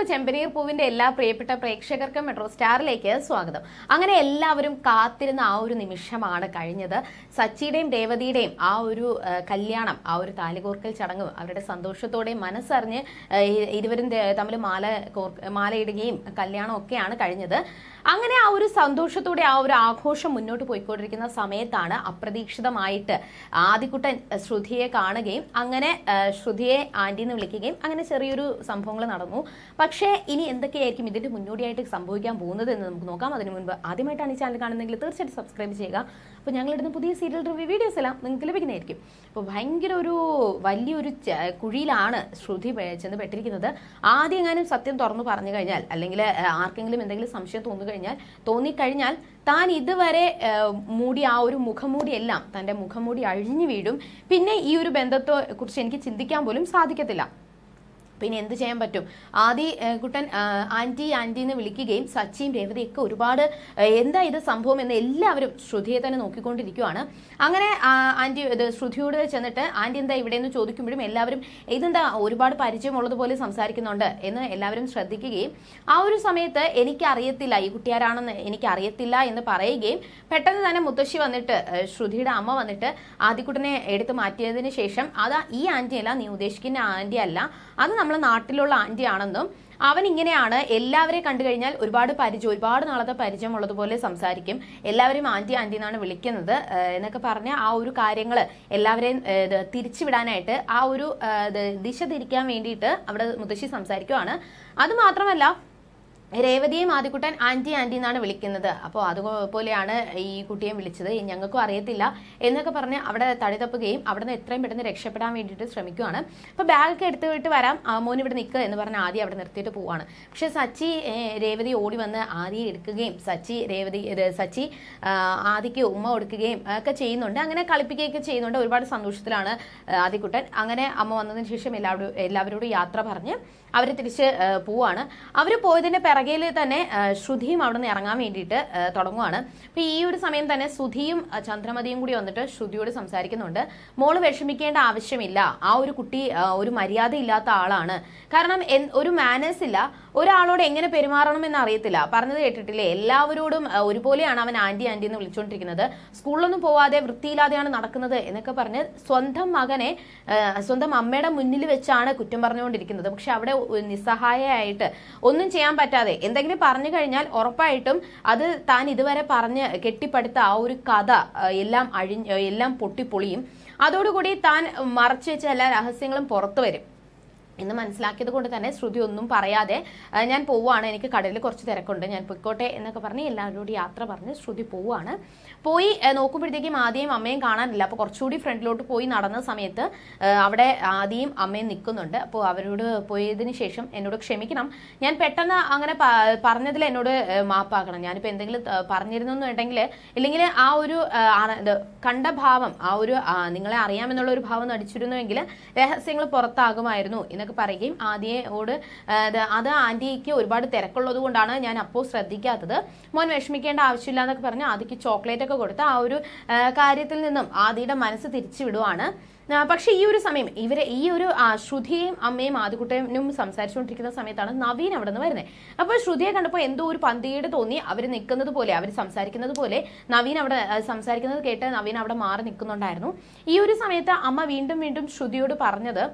എല്ലാവർക്കും ചെമ്പനീർ പൂവിന്റെ എല്ലാ പ്രിയപ്പെട്ട പ്രേക്ഷകർക്കും മെട്രോ സ്റ്റാറിലേക്ക് സ്വാഗതം. അങ്ങനെ എല്ലാവരും കാത്തിരുന്ന ആ ഒരു നിമിഷമാണ് കഴിഞ്ഞത്. സച്ചിയുടെയും രേവതിയുടെയും ആ ഒരു കല്യാണം ആ ഒരു താലികോർക്കൽ ചടങ്ങും അവരുടെ സന്തോഷത്തോടെയും മനസ്സറിഞ്ഞ് ഇരുവരും തമ്മിൽ മാല കോർ മാലയിടുകയും കല്യാണം ഒക്കെയാണ് കഴിഞ്ഞത്. അങ്ങനെ ആ ഒരു സന്തോഷത്തോടെ ആ ഒരു ആഘോഷം മുന്നോട്ട് പോയിക്കൊണ്ടിരിക്കുന്ന സമയത്താണ് അപ്രതീക്ഷിതമായിട്ട് ആദിക്കുട്ടൻ ശ്രുതിയെ കാണുകയും അങ്ങനെ ശ്രുതിയെ ആന്റിന്ന് വിളിക്കുകയും അങ്ങനെ ചെറിയൊരു സംഭവങ്ങൾ നടന്നു. പക്ഷേ ഇനി എന്തൊക്കെയായിരിക്കും ഇതിന്റെ മുന്നോടിയായിട്ട് സംഭവിക്കാൻ പോകുന്നത് എന്ന് നമുക്ക് നോക്കാം. അതിനു മുൻപ് ആദ്യമായിട്ടാണ് ഈ ചാനൽ കാണുന്നതെങ്കിൽ തീർച്ചയായിട്ടും സബ്സ്ക്രൈബ് ചെയ്യുക. അപ്പോൾ ഞങ്ങളിടുന്ന പുതിയ സീരിയൽ റിവ്യൂ വീഡിയോസ് എല്ലാം നിങ്ങൾക്ക് ലഭിക്കുന്നതായിരിക്കും. അപ്പോൾ ഭയങ്കര ഒരു വലിയൊരു കുഴിയിലാണ് ശ്രുതി ചെന്ന് പെട്ടിരിക്കുന്നത് ആദ്യം എങ്ങാനും സത്യം തുറന്നു പറഞ്ഞു കഴിഞ്ഞാൽ അല്ലെങ്കിൽ ആർക്കെങ്കിലും എന്തെങ്കിലും സംശയം തോന്നി കഴിഞ്ഞാൽ തോന്നിക്കഴിഞ്ഞാൽ താൻ ഇതുവരെ മൂടി ആ ഒരു മുഖംമൂടിയെല്ലാം തന്റെ മുഖംമൂടി അഴിഞ്ഞു വീഴും. പിന്നെ ഈ ഒരു ബന്ധത്തെ കുറിച്ച് എനിക്ക് ചിന്തിക്കാൻ പോലും സാധിക്കത്തില്ല. പിന്നെ എന്ത് ചെയ്യാൻ പറ്റും? ആദി കുട്ടൻ ആന്റി ആന്റി എന്ന് വിളിക്കുകയും സച്ചിയും രേവതിയൊക്കെ ഒരുപാട് എന്താ ഇത് സംഭവം എന്ന് എല്ലാവരും ശ്രുതിയെ തന്നെ നോക്കിക്കൊണ്ടിരിക്കുവാണ്. അങ്ങനെ ആന്റി ഇത് ശ്രുതിയോട് ചെന്നിട്ട് ആന്റി എന്താ ഇവിടെ എന്ന് ചോദിക്കുമ്പോഴും എല്ലാവരും ഇതെന്താ ഒരുപാട് പരിചയമുള്ളതുപോലെ സംസാരിക്കുന്നുണ്ട്? എന്ന് എല്ലാവരും ശ്രദ്ധിക്കുകയും ആ ഒരു സമയത്ത് എനിക്കറിയത്തില്ല ഈ കുട്ടിയാരാണെന്ന് എനിക്കറിയത്തില്ല എന്ന് പറയുകയും പെട്ടെന്ന് തന്നെ മുത്തശ്ശി വന്നിട്ട് ശ്രുതിയുടെ അമ്മ വന്നിട്ട് ആദ്യക്കുട്ടനെ എടുത്ത് മാറ്റിയതിന് ശേഷം അതാ ഈ ആന്റി അല്ല നീ ഉദ്ദേശിക്കുന്ന ആന്റി അല്ല അത് നമ്മളെ നാട്ടിലുള്ള ആന്റി ആണെന്നും അവൻ ഇങ്ങനെയാണ് എല്ലാവരെയും കണ്ടു കഴിഞ്ഞാൽ ഒരുപാട് പരിചയം ഒരുപാട് നാളത്തെ പരിചയം ഉള്ളതുപോലെ സംസാരിക്കും. എല്ലാവരും ആന്റി ആന്റി എന്നാണ് വിളിക്കുന്നത്. എന്നൊക്കെ പറഞ്ഞ ആ ഒരു കാര്യങ്ങൾ എല്ലാവരെയും തിരിച്ചുവിടാനായിട്ട് ആ ഒരു ദിശ തിരിക്കാൻ വേണ്ടിയിട്ട് അവിടെ മുത്തശ്ശി സംസാരിക്കുവാണ്. അത് മാത്രമല്ല രേവതിയും ആദ്യക്കുട്ടൻ ആന്റി ആന്റി എന്നാണ് വിളിക്കുന്നത്. അപ്പോൾ അതുപോലെയാണ് ഈ കുട്ടിയെ വിളിച്ചത്. ഞങ്ങൾക്കും അറിയത്തില്ല എന്നൊക്കെ പറഞ്ഞ് അവിടെ തടി തപ്പുകയും അവിടെ നിന്ന് എത്രയും പെട്ടെന്ന് രക്ഷപ്പെടാൻ വേണ്ടിയിട്ട് ശ്രമിക്കുകയാണ് അപ്പോൾ ബാഗൊക്കെ എടുത്ത് വിട്ട് വരാം. മോൻ ഇവിടെ നിൽക്കുക എന്ന് പറഞ്ഞ് ആദ്യം അവിടെ നിർത്തിയിട്ട് പോവാണ്. പക്ഷെ സച്ചി രേവതി ഓടി വന്ന് ആദ്യം എടുക്കുകയും സച്ചി രേവതി സച്ചി ആദിക്ക് ഉമ്മ കൊടുക്കുകയും ഒക്കെ ചെയ്യുന്നുണ്ട്. അങ്ങനെ കളിപ്പിക്കുകയൊക്കെ ചെയ്യുന്നുണ്ട്. ഒരുപാട് സന്തോഷത്തിലാണ് ആദ്യക്കുട്ടൻ അങ്ങനെ അമ്മ വന്നതിന് ശേഷം എല്ലാവരും എല്ലാവരോടും യാത്ര പറഞ്ഞ് അവർ തിരിച്ച് പോവാണ്. അവർ പോയതിന്റെ പിറകിൽ തന്നെ ശ്രുതിയും അവിടെ നിന്ന് ഇറങ്ങാൻ വേണ്ടിയിട്ട് തുടങ്ങുവാണ്. അപ്പൊ ഈ ഒരു സമയം തന്നെ ശ്രുതിയും ചന്ദ്രമതിയും കൂടി വന്നിട്ട് ശ്രുതിയോട് സംസാരിക്കുന്നുണ്ട്. മോൾ വിഷമിക്കേണ്ട ആവശ്യമില്ല. ആ ഒരു കുട്ടി ഒരു മര്യാദ ഇല്ലാത്ത ആളാണ്. കാരണം ഒരു മാനേഴ്സ് ഇല്ല. ഒരാളോട് എങ്ങനെ പെരുമാറണം എന്ന് അറിയത്തില്ല. പറഞ്ഞത് കേട്ടിട്ടില്ലേ? എല്ലാവരോടും ഒരുപോലെയാണ് അവൻ ആന്റി ആന്റി എന്ന് വിളിച്ചുകൊണ്ടിരിക്കുന്നത് സ്കൂളിലൊന്നും പോവാതെ വൃത്തിയില്ലാതെയാണ് നടക്കുന്നത് എന്നൊക്കെ പറഞ്ഞ് സ്വന്തം മകനെ സ്വന്തം അമ്മയുടെ മുന്നിൽ വെച്ചാണ് കുറ്റം പറഞ്ഞുകൊണ്ടിരിക്കുന്നത്. പക്ഷെ അവിടെ നിസ്സഹായമായിട്ട് ഒന്നും ചെയ്യാൻ പറ്റാതെ എന്തെങ്കിലും പറഞ്ഞു കഴിഞ്ഞാൽ ഉറപ്പായിട്ടും അത് താൻ ഇതുവരെ പറഞ്ഞ് കെട്ടിപ്പടുത്ത ആ ഒരു കഥ എല്ലാം അഴിഞ്ഞ് എല്ലാം പൊട്ടിപ്പൊളിയും. അതോടുകൂടി താൻ മറച്ചു വെച്ച എല്ലാ രഹസ്യങ്ങളും പുറത്തു വരും. എന്ന് മനസ്സിലാക്കിയത് കൊണ്ട് തന്നെ ശ്രുതി ഒന്നും പറയാതെ ഞാൻ പോവുകയാണ് എനിക്ക് കടലിൽ കുറച്ച് തിരക്കുണ്ട് ഞാൻ പൊയ്ക്കോട്ടെ എന്നൊക്കെ പറഞ്ഞ് എല്ലാവരോടും യാത്ര പറഞ്ഞ് ശ്രുതി പോവുകയാണ് പോയി നോക്കുമ്പോഴത്തേക്കും ആദ്യം അമ്മയും കാണാനില്ല. അപ്പോൾ കുറച്ചുകൂടി ഫ്രണ്ടിലോട്ട് പോയി നടന്ന സമയത്ത് അവിടെ ആദ്യം അമ്മയും നിൽക്കുന്നുണ്ട്. അപ്പോൾ അവരോട് പോയതിന് ശേഷം എന്നോട് ക്ഷമിക്കണം. ഞാൻ പെട്ടെന്ന് അങ്ങനെ പറഞ്ഞതിൽ എന്നോട് മാപ്പാക്കണം. ഞാനിപ്പോൾ എന്തെങ്കിലും പറഞ്ഞിരുന്നു എന്നുണ്ടെങ്കിൽ ഇല്ലെങ്കിൽ ആ ഒരു കണ്ട ഭാവം ആ ഒരു നിങ്ങളെ അറിയാമെന്നുള്ള ഒരു ഭാവം നടിച്ചിരുന്നുവെങ്കിൽ രഹസ്യങ്ങൾ പുറത്താകുമായിരുന്നു എന്നൊക്കെ പറയുകയും ആദ്യയോട് അത് ആന്റിക്ക് ഒരുപാട് തിരക്കുള്ളത് കൊണ്ടാണ് ഞാൻ അപ്പോൾ ശ്രദ്ധിക്കാത്തത്. മോൻ വിഷമിക്കേണ്ട ആവശ്യമില്ല എന്നൊക്കെ പറഞ്ഞ് ആദ്യക്ക് ചോക്ലേറ്റ് ഒക്കെ കൊടുത്ത് ആ ഒരു കാര്യത്തിൽ നിന്നും ആദിയുടെ മനസ്സ് തിരിച്ചു വിടുവാണ്. പക്ഷേ ഈ ഒരു സമയം ഇവരെ ഈ ഒരു ശ്രുതിയെയും അമ്മയും ആദ്യക്കുട്ടനും സംസാരിച്ചുകൊണ്ടിരിക്കുന്ന സമയത്താണ് നവീൻ അവിടെ നിന്ന് വരുന്നത് അപ്പോൾ ശ്രുതിയെ കണ്ടപ്പോൾ എന്തോ ഒരു പന്തികേട് തോന്നി. അവർ നിൽക്കുന്നത് പോലെ അവർ സംസാരിക്കുന്നത് പോലെ നവീൻ അവിടെ സംസാരിക്കുന്നത് കേട്ട് നവീൻ അവിടെ മാറി നിൽക്കുന്നുണ്ടായിരുന്നു. ഈ ഒരു സമയത്ത് അമ്മ വീണ്ടും വീണ്ടും ശ്രുതിയോട് പറഞ്ഞത്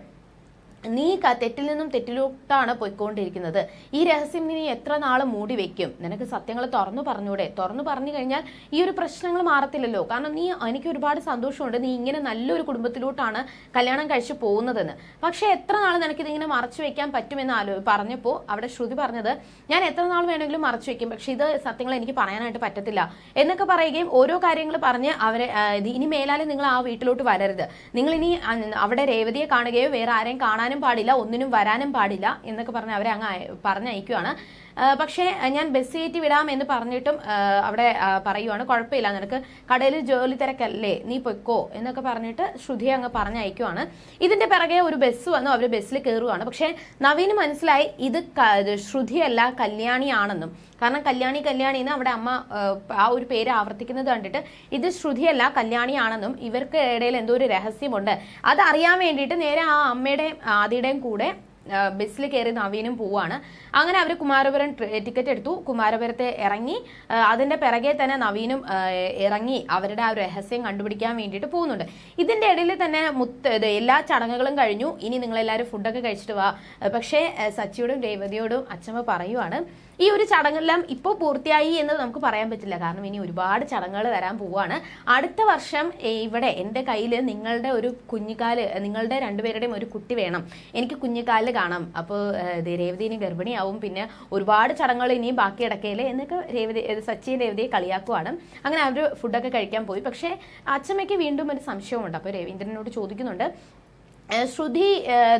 നീ തെറ്റിൽ നിന്നും തെറ്റിലോട്ടാണ് പോയിക്കൊണ്ടിരിക്കുന്നത്. ഈ രഹസ്യം നീ എത്ര നാൾ മൂടി വെക്കും? നിനക്ക് സത്യങ്ങൾ തുറന്നു പറഞ്ഞൂടെ? തുറന്നു പറഞ്ഞു കഴിഞ്ഞാൽ ഈ ഒരു പ്രശ്നങ്ങൾ മാറത്തില്ലല്ലോ. കാരണം നീ എനിക്ക് ഒരുപാട് സന്തോഷമുണ്ട്. നീ ഇങ്ങനെ നല്ലൊരു കുടുംബത്തിലോട്ടാണ് കല്യാണം കഴിച്ചു പോകുന്നതെന്ന്. പക്ഷേ എത്ര നാൾ നിനക്കിതിങ്ങനെ മറച്ചു വെക്കാൻ പറ്റുമെന്ന് ആലോ പറഞ്ഞപ്പോൾ അവിടെ ശ്രുതി പറഞ്ഞത് ഞാൻ എത്ര നാൾ വേണമെങ്കിലും മറച്ചു വെക്കും. പക്ഷെ ഇത് സത്യങ്ങൾ എനിക്ക് പറയാനായിട്ട് പറ്റത്തില്ല. എന്നൊക്കെ പറയുകയും ഓരോ കാര്യങ്ങൾ പറഞ്ഞ് അവരെ ഇനി മേലാലും നിങ്ങൾ ആ വീട്ടിലോട്ട് വരരുത്. നിങ്ങൾ ഇനി അവിടെ രേവതിയെ കാണുകയോ വേറെ ആരെയും കാണാനും പാടില്ല ഒന്നിനും വരാനും പാടില്ല എന്നൊക്കെ പറഞ്ഞ് അവരെ അങ്ങ് പറഞ്ഞയക്കുവാണ്. പക്ഷേ ഞാൻ ബസ് കയറ്റി വിടാം എന്ന് പറഞ്ഞിട്ടും അവിടെ പറയുവാണ്. കുഴപ്പമില്ല നിനക്ക് കടയിൽ ജോലി തിരക്കല്ലേ നീ പൊയ്ക്കോ എന്നൊക്കെ പറഞ്ഞിട്ട് ശ്രുതിയെ അങ്ങ് പറഞ്ഞയക്കുവാണ്. ഇതിന്റെ പിറകെ ഒരു ബസ് വന്നു അവർ ബസ്സിൽ കയറുവാണ് പക്ഷേ നവീന് മനസ്സിലായി ഇത് ശ്രുതിയല്ല കല്യാണിയാണെന്നും. കാരണം കല്യാണി കല്യാണി എന്ന് അവിടെ അമ്മ ആ ഒരു പേര് ആവർത്തിക്കുന്നത് കണ്ടിട്ട് ഇത് ശ്രുതിയല്ല കല്യാണിയാണെന്നും ഇവർക്ക് ഇടയിൽ എന്തോ ഒരു രഹസ്യമുണ്ട്. അത് അറിയാൻ വേണ്ടിയിട്ട് നേരെ ആ അമ്മയുടെയും ആദിയുടെയും കൂടെ ബസ്സിൽ കയറി നവീനും പോവാണ്. അങ്ങനെ അവർ കുമാരപുരം ടിക്കറ്റ് എടുത്തു. കുമാരപുരത്തെ ഇറങ്ങി. അതിന്റെ പിറകെ തന്നെ നവീനും ഇറങ്ങി അവരുടെ ആ രഹസ്യം കണ്ടുപിടിക്കാൻ വേണ്ടിയിട്ട് പോകുന്നുണ്ട്. ഇതിന്റെ ഇടയിൽ തന്നെ മുത്ത് എല്ലാ ചടങ്ങുകളും കഴിഞ്ഞു. ഇനി നിങ്ങൾ എല്ലാവരും ഫുഡൊക്കെ കഴിച്ചിട്ട് വാ. പക്ഷേ സച്ചിയോടും രേവതിയോടും അച്ഛമ്മ പറയുവാണ് ഈ ഒരു ചടങ്ങെല്ലാം ഇപ്പോൾ പൂർത്തിയായി എന്ന് നമുക്ക് പറയാൻ പറ്റില്ല. കാരണം ഇനി ഒരുപാട് ചടങ്ങുകൾ വരാൻ പോവാണ്. അടുത്ത വർഷം ഇവിടെ എന്റെ കയ്യിൽ നിങ്ങളുടെ ഒരു കുഞ്ഞിക്കാൽ നിങ്ങളുടെ രണ്ടുപേരുടെയും ഒരു കുട്ടി വേണം. എനിക്ക് കുഞ്ഞിക്കാൽ കാണാം. അപ്പോൾ രേവതി ഇനി ഗർഭിണിയാവും. പിന്നെ ഒരുപാട് ചടങ്ങുകൾ ഇനിയും ബാക്കി കിടക്കയില്ലേ എന്നൊക്കെ രേവതി സച്ചിൻ രേവതിയെ കളിയാക്കുവാണ്. അങ്ങനെ അവർ ഫുഡൊക്കെ കഴിക്കാൻ പോയി. പക്ഷേ അച്ഛമ്മയ്ക്ക് വീണ്ടും ഒരു സംശയമുണ്ട് അപ്പോൾ രവീന്ദ്രനോട് ചോദിക്കുന്നുണ്ട് ശ്രുതി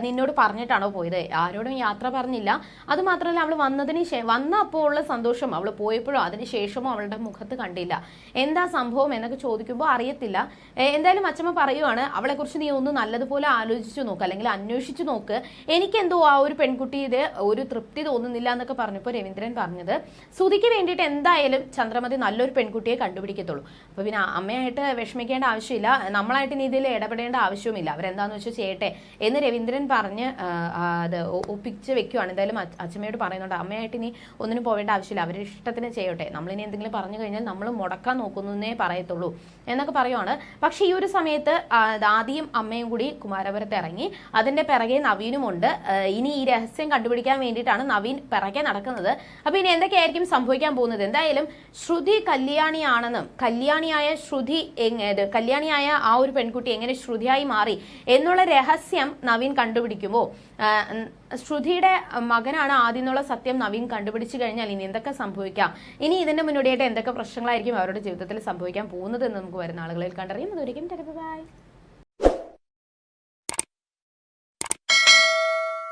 നിന്നോട് പറഞ്ഞിട്ടാണോ പോയത്? ആരോടും യാത്ര പറഞ്ഞില്ല. അത് മാത്രമല്ല അവൾ വന്നതിന് ശേഷം വന്ന അപ്പോൾ ഉള്ള സന്തോഷം അവൾ പോയപ്പോഴോ അതിന് ശേഷമോ അവളുടെ മുഖത്ത് കണ്ടില്ല. എന്താ സംഭവം എന്നൊക്കെ ചോദിക്കുമ്പോൾ അറിയത്തില്ല. എന്തായാലും അച്ഛമ്മ പറയുവാണ് അവളെക്കുറിച്ച് നീ ഒന്ന് നല്ലതുപോലെ ആലോചിച്ചു നോക്ക് അല്ലെങ്കിൽ അന്വേഷിച്ചു നോക്ക്. എനിക്കെന്തോ ആ ഒരു പെൺകുട്ടി ഇത് ഒരു തൃപ്തി തോന്നുന്നില്ല എന്നൊക്കെ പറഞ്ഞപ്പോൾ രവീന്ദ്രൻ പറഞ്ഞത് ശ്രുതിക്ക് വേണ്ടിയിട്ട് എന്തായാലും ചന്ദ്രമതി നല്ലൊരു പെൺകുട്ടിയെ കണ്ടുപിടിക്കത്തുള്ളൂ. അപ്പോൾ പിന്നെ അമ്മയായിട്ട് വിഷമിക്കേണ്ട ആവശ്യമില്ല. നമ്മളായിട്ട് നീ ഇതിൽ ഇടപെടേണ്ട ആവശ്യവുമില്ല. അവരെന്താന്ന് വെച്ചാൽ ചെയ്യട്ടെ എന്ന് രവീന്ദ്രൻ പറഞ്ഞ് അത് ഒപ്പിച്ച് വെക്കുവാണ്. എന്തായാലും അച്ഛ- അച്ഛമ്മയോട് പറയുന്നുണ്ട് അമ്മയായിട്ട് ഇനി ഒന്നിനും പോവേണ്ട ആവശ്യമില്ല. അവരുടെ ഇഷ്ടത്തിന് ചെയ്യട്ടെ. നമ്മളിനി എന്തെങ്കിലും പറഞ്ഞു കഴിഞ്ഞാൽ നമ്മൾ മുടക്കാൻ നോക്കുന്നേ പറയത്തുള്ളൂ എന്നൊക്കെ പറയുവാണ്. പക്ഷേ ഈ ഒരു സമയത്ത് ആദ്യം അമ്മയും കൂടി കുമാരപുരത്ത് ഇറങ്ങി. അതിന്റെ പിറകെ നവീനുമുണ്ട് ഇനി ഈ രഹസ്യം കണ്ടുപിടിക്കാൻ വേണ്ടിയിട്ടാണ് നവീൻ പിറകെ നടക്കുന്നത്. അപ്പോൾ ഇനി എന്തൊക്കെയായിരിക്കും സംഭവിക്കാൻ പോകുന്നത്? എന്തായാലും ശ്രുതി കല്യാണിയാണെന്നും കല്യാണിയായ ശ്രുതി കല്യാണിയായ ആ ഒരു പെൺകുട്ടി എങ്ങനെ ശ്രുതിയായി മാറി എന്നുള്ള രഹസ്യം നവീൻ കണ്ടുപിടിക്കുമോ? ശ്രുതിയുടെ മകനാണ് ആദ്യം എന്നുള്ള സത്യം നവീൻ കണ്ടുപിടിച്ചു കഴിഞ്ഞാൽ ഇനി എന്തൊക്കെ സംഭവിക്കാം? ഇനി ഇതിന്റെ മുന്നോടിയായിട്ട് എന്തൊക്കെ പ്രശ്നങ്ങളായിരിക്കും അവരുടെ ജീവിതത്തിൽ സംഭവിക്കാൻ പോകുന്നത് എന്ന് നമുക്ക് വരുന്ന ആളുകളിൽ കണ്ടറിയും. അതൊരിക്കും ബൈ.